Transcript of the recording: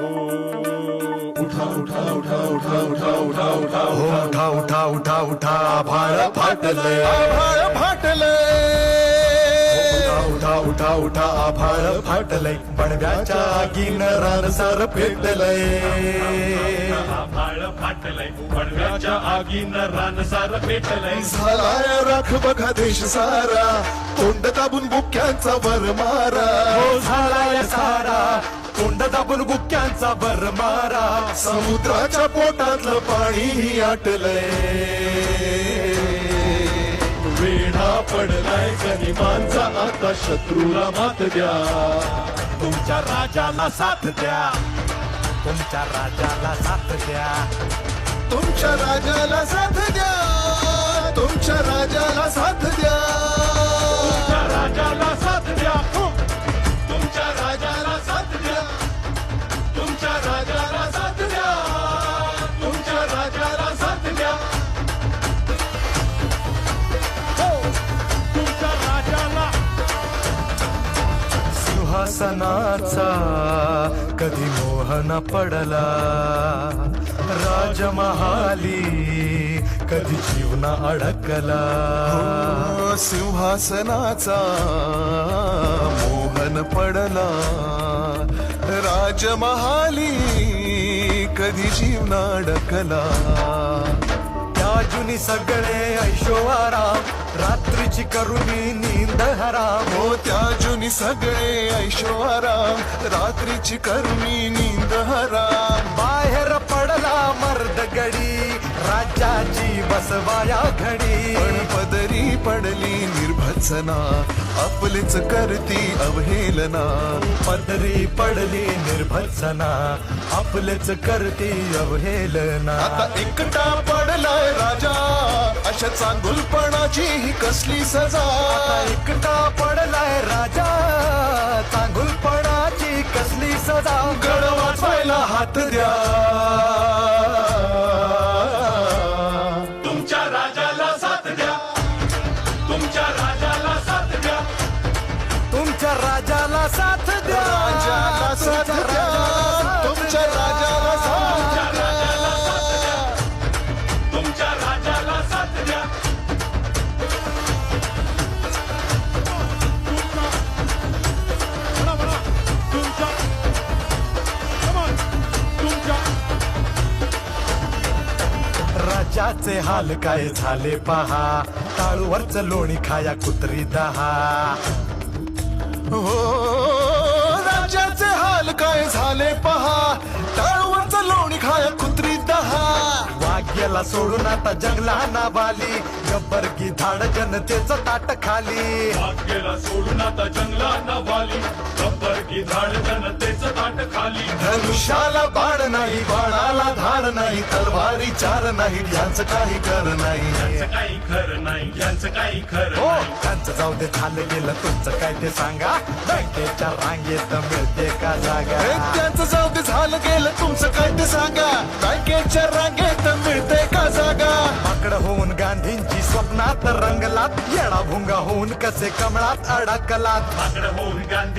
उठा उठा उठा उठा उठा उठा उठा हो उठा उठा उठा उठा आभाळ फाटले आभाळ फाटले उठा उठा उठा उठा आभाळ फाटलंय बडव्याच्या आगीन रानसार पेटलंय आभाळ फाटलंय पडव्याच्या आगीनं रानसार पेटलंय झालाय राख बघा देश सारा तोंड दाबून बुक्यांचा वर मारा हो झालाय सारा तोंड दाबून गुक्क्यांचा बर मारा. समुद्राच्या पोटातलं पाणी आटलंय. वेढा पडलाय गनिमांचा आता शत्रूला मात द्या. तुमच्या राजाला साथ द्या. तुमच्या राजाला साथ द्या. तुमच्या राजाला साथ सिंहासनाचा कधी मोहन पडला. राजमहाली कधी जीवना अडकला. सिंहासनाचा मोहन पडला. राजमहाली कधी जीवना अडकला. त्या जुनी सगळे ऐशोआराम रात्रीची करुणी नींद हराम हो त्या जुनी सगळे ऐशोआराम रात्रीची करुणी नींद हराम बाहेर पडला मर्द गडी राज्याची बसवाया घडी. पदरी पडली निर्भत्सना आपलीच करती अवहेलना. पदरी पडली निर्भत्सना आपलेच करती अवहेलना. आता एकटा पडलाय अशा चांगुलपणाची ही कसली सजा? एकटा पडलाय राजा. चांगुलपणाची कसली सजा? गड वाचवायला हात द्या. तुमच्या राजाला साथ द्या. तुमच्या राजाला साथ द्या. तुमच्या राजाला साथ द्या. राजाला साथ द्या. तुमच्या राजाला साथ द्या. त्याचे हाल काय झाले पहा. टाळूवरच लोणी खाया कुत्री दहा. हो राज्याचे हाल काय झाले पहा. टाळूवरचं लोणी खाया कुत्री दहा. वाग्याला सोडून आता जंगला नाबाली गब्बर की धाड जनतेचं ताट खाली. वाग्याला सोडून आता जंगला नाबाली गब्बर की झाड जनतेचं ताट खाली. धनुष्याला बाण नाही बाणाला धार नाही तलवारी चार नाही यांचं काही कर नाही. यांचं काही खरं नाही यांचं काही खरं हो त्यांचं जाऊ दे झालं गेलं तुमचं काय ते सांगा. बँकेच्या रांगेत मिळते का जागा? हे त्यांचं जाऊ दे झालं गेलं तुमचं काय ते सांगा. बँकेच्या रांगेत मिळते का जागा? माकड होऊन गांधींची स्वप्नात रंगलात येडा भुंगा होऊन कसे कमळात अडकलात? माकडं होऊन गांधी